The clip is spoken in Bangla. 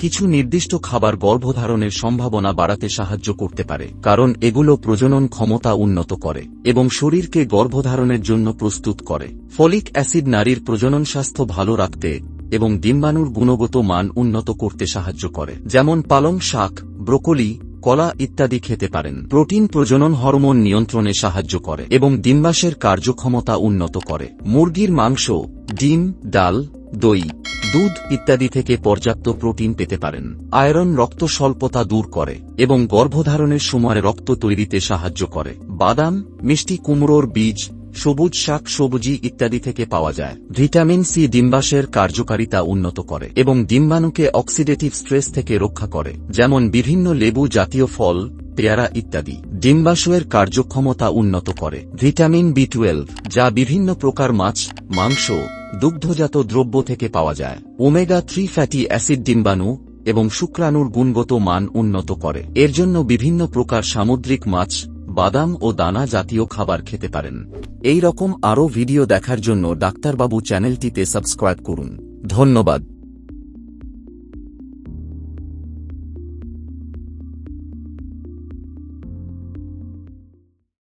কিছু নির্দিষ্ট খাবার গর্ভধারণের সম্ভাবনা বাড়াতে সাহায্য করতে পারে, কারণ এগুলো প্রজনন ক্ষমতা উন্নত করে এবং শরীরকে গর্ভধারণের জন্য প্রস্তুত করে। ফলিক অ্যাসিড নারীর প্রজনন স্বাস্থ্য ভালো রাখতে এবং ডিম্বাণুর গুণগত মান উন্নত করতে সাহায্য করে, যেমন পালং শাক, ব্রোকলি, কলা ইত্যাদি খেতে পারেন। প্রোটিন প্রজনন হরমোন নিয়ন্ত্রণে সাহায্য করে এবং ডিম্বাশয়ের কার্যক্ষমতা উন্নত করে। মুরগির মাংস, ডিম, ডাল, দই দুধ ইত্যাদি থেকে পর্যাপ্ত প্রোটিন পেতে পারেন। আয়রন রক্ত স্বল্পতা দূর করে এবং গর্ভধারণের সময় রক্ত তৈরিতে সাহায্য করে। বাদাম, মিষ্টি কুমড়োর বীজ, সবুজ শাক, সবুজি ইত্যাদি থেকে পাওয়া যায়। ভিটামিন সি ডিম্বাশয়ের কার্যকারিতা উন্নত করে এবং ডিম্বাণুকে অক্সিডেটিভ স্ট্রেস থেকে রক্ষা করে, যেমন বিভিন্ন লেবু জাতীয় ফল, পেয়ারা ইত্যাদি। ডিম্বাশয়ের কার্যক্ষমতা উন্নত করে। ভিটামিন বি টুয়েলভ, যা বিভিন্ন প্রকার মাছ, মাংস দুগ্ধজাত দ্রব্য থেকে পাওয়া যায়। ওমেগা থ্রি ফ্যাটি অ্যাসিড ডিম্বাণু এবং শুক্রাণুর গুণগত মান উন্নত করে। এর জন্য বিভিন্ন প্রকার সামুদ্রিক মাছ, বাদাম ও দানা জাতীয় খাবার খেতে পারেন। এই রকম আরও ভিডিও দেখার জন্য ডাক্তারবাবু চ্যানেলটিতে সাবস্ক্রাইব করুন। ধন্যবাদ।